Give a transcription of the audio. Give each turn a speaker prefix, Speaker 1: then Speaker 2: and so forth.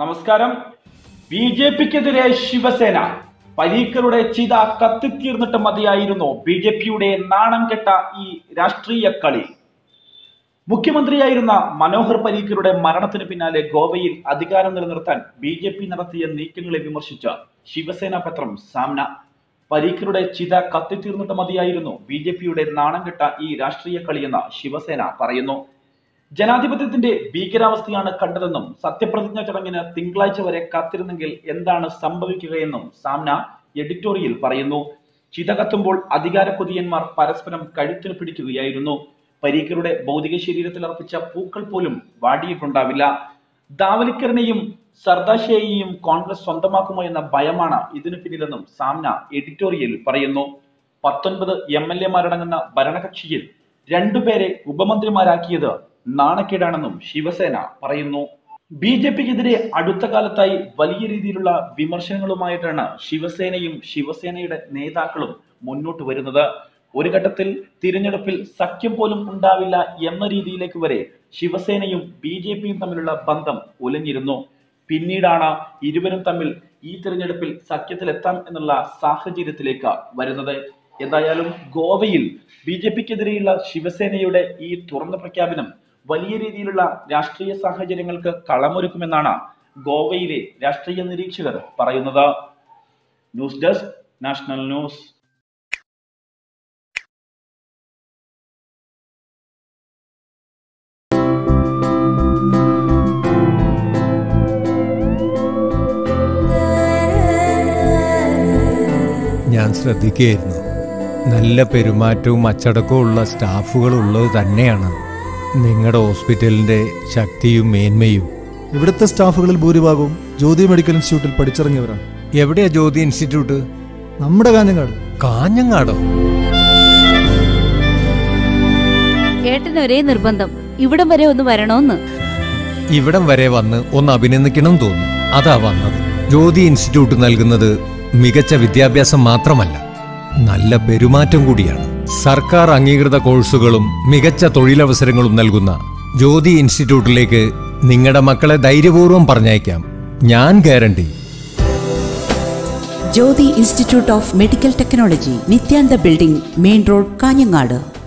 Speaker 1: നമസ്കാരം. B J പിക്കെതിരെ ശിവസേന പരീക്കറുടെ ചിത കത്തിത്തീർന്നിട്ട് മതിയായിരുന്നു ബി ജെ പിയുടെ നാണം കെട്ട ഈ രാഷ്ട്രീയ കളി. മുഖ്യമന്ത്രിയായിരുന്ന മനോഹർ പരീക്കറുടെ മരണത്തിന് പിന്നാലെ ഗോവയിൽ അധികാരം നിലനിർത്താൻ ബി ജെ പി നടത്തിയ നീക്കങ്ങളെ വിമർശിച്ച ശിവസേന പത്രം സാമ്ന. പരീക്കറുടെ ചിത കത്തിത്തീർന്നിട്ട് മതിയായിരുന്നു ബി ജെ പിയുടെ നാണം കെട്ട ഈ രാഷ്ട്രീയ കളിയെന്ന് ശിവസേന പറയുന്നു. ജനാധിപത്യത്തിന്റെ ഭീകരാവസ്ഥയാണ് കണ്ടതെന്നും സത്യപ്രതിജ്ഞ ചടങ്ങിന് തിങ്കളാഴ്ച വരെ കാത്തിരുന്നെങ്കിൽ എന്താണ് സംഭവിക്കുകയെന്നും സാമ്ന എഡിറ്റോറിയൽ പറയുന്നു. ചിത കത്തുമ്പോൾ അധികാര കൊതിയന്മാർ പരസ്പരം കഴുത്തിന് പിടിക്കുകയായിരുന്നു. പരീക്കറുടെ ഭൗതിക ശരീരത്തിൽ അർപ്പിച്ച പൂക്കൾ പോലും വാടിയിട്ടുണ്ടാവില്ല. ദാവലിക്കറിനെയും സർദാശയെയും കോൺഗ്രസ് സ്വന്തമാക്കുമോ എന്ന ഭയമാണ് ഇതിനു പിന്നിലെന്നും സാമ്ന എഡിറ്റോറിയൽ പറയുന്നു. പത്തൊൻപത് എം എൽ എമാരടങ്ങുന്ന ഭരണകക്ഷിയിൽ രണ്ടുപേരെ ഉപമന്ത്രിമാരാക്കിയത് നാണക്കേടാണെന്നും ശിവസേന പറയുന്നു. ബി ജെ പിക്കെതിരെ അടുത്ത കാലത്തായി വലിയ രീതിയിലുള്ള വിമർശനങ്ങളുമായിട്ടാണ് ശിവസേനയും ശിവസേനയുടെ നേതാക്കളും മുന്നോട്ട് വരുന്നത്. ഒരു ഘട്ടത്തിൽ തിരഞ്ഞെടുപ്പിൽ സഖ്യം പോലും ഉണ്ടാവില്ല എന്ന രീതിയിലേക്ക് വരെ ശിവസേനയും ബി ജെ പിയും തമ്മിലുള്ള ബന്ധം ഉലഞ്ഞിരുന്നു പിന്നീടാണ് ഇരുവരും തമ്മിൽ ഈ തിരഞ്ഞെടുപ്പിൽ സഖ്യത്തിലെത്താം എന്നുള്ള സാഹചര്യത്തിലേക്ക് വരുന്നത്. എന്തായാലും ഗോവയിൽ ബി ജെ പിക്കെതിരെയുള്ള ശിവസേനയുടെ ഈ തുറന്ന പ്രഖ്യാപനം വലിയ രീതിയിലുള്ള രാഷ്ട്രീയ സാഹചര്യങ്ങൾക്ക് കളമൊരുക്കുമെന്നാണ് ഗോവയിലെ രാഷ്ട്രീയ നിരീക്ഷകർ പറയുന്നത്. News desk national news.
Speaker 2: ഞാൻ ശ്രദ്ധിക്കുകയായിരുന്നു. നല്ല പെരുമാറ്റവും അച്ചടക്കവും ഉള്ള സ്റ്റാഫുകൾ ഉള്ളത് തന്നെയാണ്. നിങ്ങളുടെ ഹോസ്പിറ്റലിന്റെ ശക്തിയും മേന്മയും.
Speaker 3: ഇവിടുത്തെ സ്റ്റാഫുകളിൽ ഭൂരിഭാഗവും ജ്യോതി മെഡിക്കൽ ഇൻസ്റ്റിറ്റ്യൂട്ടിൽ പഠിച്ചിറങ്ങിയവരാണ്.
Speaker 2: എവിടെയാ ജ്യോതി ഇൻസ്റ്റിറ്റ്യൂട്ട്?
Speaker 3: നമ്മുടെ കാഞ്ഞങ്ങാട്.
Speaker 2: കാഞ്ഞങ്ങാടോ?
Speaker 4: ഏട്ടന് ഒരേ നിർബന്ധം. ഇവിടം വരെ ഒന്ന് വരണോന്ന്.
Speaker 2: ഇവിടം വരെ വന്ന് ഒന്ന് അഭിനന്ദിക്കണം തോന്നി. അതാ വന്നത്. ജ്യോതി ഇൻസ്റ്റിറ്റ്യൂട്ട് നൽകുന്നത് മികച്ച വിദ്യാഭ്യാസം മാത്രമല്ല നല്ല പെരുമാറ്റം കൂടിയാണ്. സർക്കാർ അംഗീകൃത കോഴ്സുകളും മികച്ച തൊഴിലവസരങ്ങളും നൽകുന്ന ജ്യോതി ഇൻസ്റ്റിറ്റ്യൂട്ടിലേക്ക് നിങ്ങളുടെ മക്കളെ ധൈര്യപൂർവം പറഞ്ഞയക്കാം. ഞാൻ guarantee.
Speaker 5: Jyothi institute of medical technology Nithyanta building main road Kanhangad.